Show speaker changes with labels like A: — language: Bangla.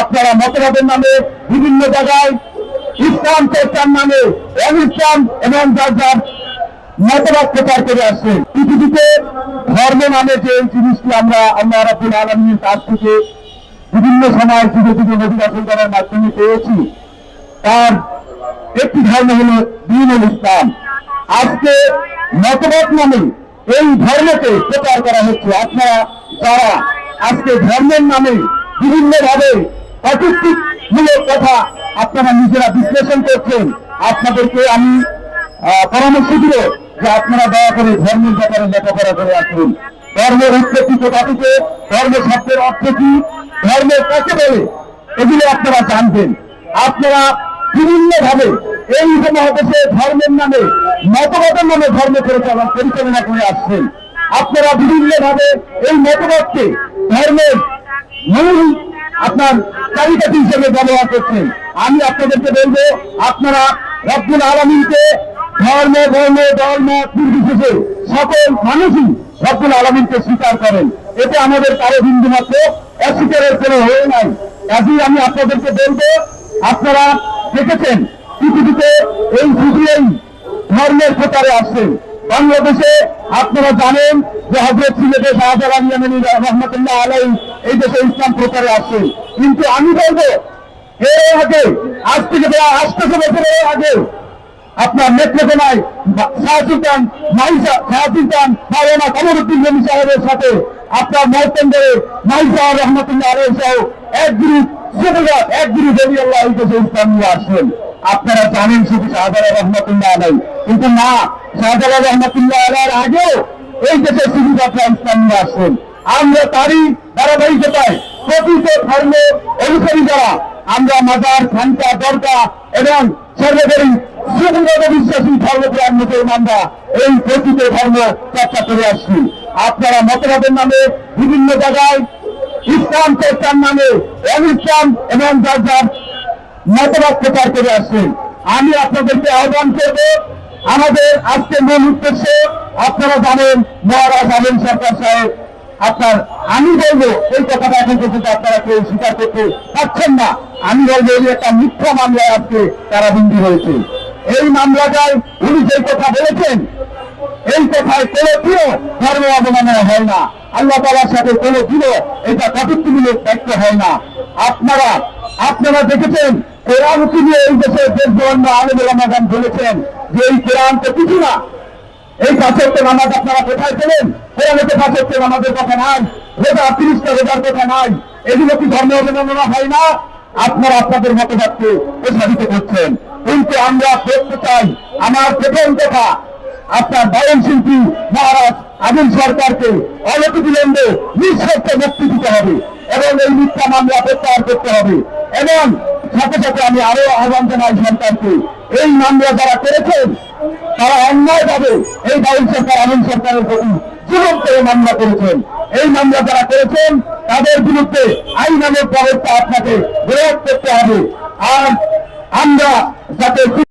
A: আপনারা মতবাদের নামে বিভিন্ন জায়গায় ইসলাম চর্চার নামে অনিসলাম এবং যার যার মতবাদ প্রচার করে আসছে। পৃথিবীতে ধর্ম নামে যে জিনিসটি আমরা রাবুল আলমীর কাছ থেকে বিভিন্ন সময় যুগে যুগে নদীবাসন করার মাধ্যমে পেয়েছি। তার একটি ধর্ম হল দিনুল ইসলাম। আজকে মতবাদ নামে এই ধর্মকে প্রচার করা হচ্ছে। আপনারা যারা আজকে ধর্মের নামে বিভিন্ন ভাবে মূলক কথা আপনারা নিজেরা বিশ্লেষণ করছেন। আপনাদেরকে আমি পরামর্শ দিব যে আপনারা দয়া করে ধর্মের ব্যাপারে লেখাপড়া করে আসুন। ধর্মের উৎপত্তি কোথা থেকে ধর্ম শব্দের অর্থ কি? ধর্মের কাছে বলে? এগুলো আপনারা জানবেন। আপনারা বিভিন্ন ভাবে এই উপমহাদেশে ধর্মের নামে, মতবাদের নামে ধর্ম পরিচালনা করে আসছেন। আপনারা বিভিন্ন ভাবে এই মতবাদকে ধর্মের মূল আপনার চারিকাঠি হিসেবে ব্যবহার করছেন। আমি আপনাদেরকে বলব, আপনারা রব্বুল আলমীকে ধর্ম, বর্ণ ধর্ম নির্বিশেষে সকল মানুষই রব্বুল আলমীকে স্বীকার করেন। এতে আমাদের কারও বিন্দু মাত্র অস্বীকারের কোনো হয়ে নাই। কাজেই আমি আপনাদেরকে বলব, আপনারা দেখেছেন, পৃথিবীতে এই শুধু ধর্মের প্রচারে আসছেন। বাংলাদেশে আপনারা জানেন যে হজরত সিলেটে ইয়ামানি রহমতুল্লাহ আলাই এই দেশে ইসলাম প্রচারে আসছেন কিন্তু আমি বলব, এর আগে, আজ থেকে আটশো বছরের আগে, আপনার নেত্রকোনায় মাওলানা কমরুদ্দিন সাহেবের সাথে আপনার রহমতুল্লাহ আলাই সহ এক গ্রুপ সুবিধা এক গ্রুপ দেবী আল্লাহ দেশে ইসলাম নিয়ে আসছেন। আপনারা জানেন শুধু শাহজালাল রহমতুল্লাহ আলাই কিন্তু না, শাহজালাল রহমতুল্লাহ আলার আগেও এই দেশে শুধু আপনারা ইসলাম নিয়ে আসছেন। আমরা তারই ধারাবাহিকতায় প্রকৃত ধর্ম অনুসারী যারা আমরা মাজার, খানকা দরকা এবং সর্বোপরি সুন্দর বিশ্বাসী ধর্মপ্রাণ মুসলমানরা এই প্রকৃত ধর্ম চর্চা করে আসছি। আপনারা মতবাদের নামে বিভিন্ন জায়গায় ইসলাম চর্চার নামে অনিসলাম এবং যার যার মতবাদ প্রচার করে আসছেন। আমি আপনাদেরকে আহ্বান করব, আমাদের আজকে মূল উদ্দেশ্য, আপনারা জানেন মহারাজ আলম সরকার সাহেব আপনার, আমি বলব, এই কথাটা এখন পর্যন্ত আপনারা কেউ স্বীকার করতে পারছেন না। আমি বলব, এই একটা মিথ্যা মামলায় আজকে তারা বন্দী হয়েছে। এই মামলাটায় উনি যে কথা বলেছেন, এই কথায় কোনো দিনও ধর্ম অবমাননা হয় না। আল্লাহ তালার সাথে কোনো দিনও এটা কটুক্তিমূলক দায়িত্ব হয় না। আপনারা আপনারা দেখেছেন কোরআনকে নিয়ে এই দেশের দেশ বন্ধ আলম রমাদান বলেছেন যে এই কোরআন তো কিছু না এই পাঁচত্ব নামাজ আপনারা কোথায় পেলেন? কোরআনে তো পাঁচত্ব নামাজের কথা নাই, রোজা তিরিশটা রোজার কথা নাই। এগুলো কি ধর্ম অবমাননা হয় না? আপনারা আপনাদের মতবাদকে প্রসারিত করছেন। কিন্তু আমরা দেখতে চাই, আমার প্রথম কথা, আপনার বায়ন শিল্পী মহারাজ আদিল সরকারকে অনতিবিলম্বে নিঃশর্ত মুক্তি দিতে হবে এবং এই মিথ্যা মামলা প্রত্যাহার করতে হবে। এবং সাথে সাথে আমি আরও আহ্বান জানাই সরকারকে, এই মামলা যারা করেছেন তারা অন্যায় অন্যায়ভাবে এই বাউল সরকার, আমিন সরকারের প্রতি করে মামলা করেছেন। এই মামলা যারা করেছেন, তাদের বিরুদ্ধে আইনানুক ব্যবস্থা আপনাকে বিরোধ করতে হবে। আর আমরা যাতে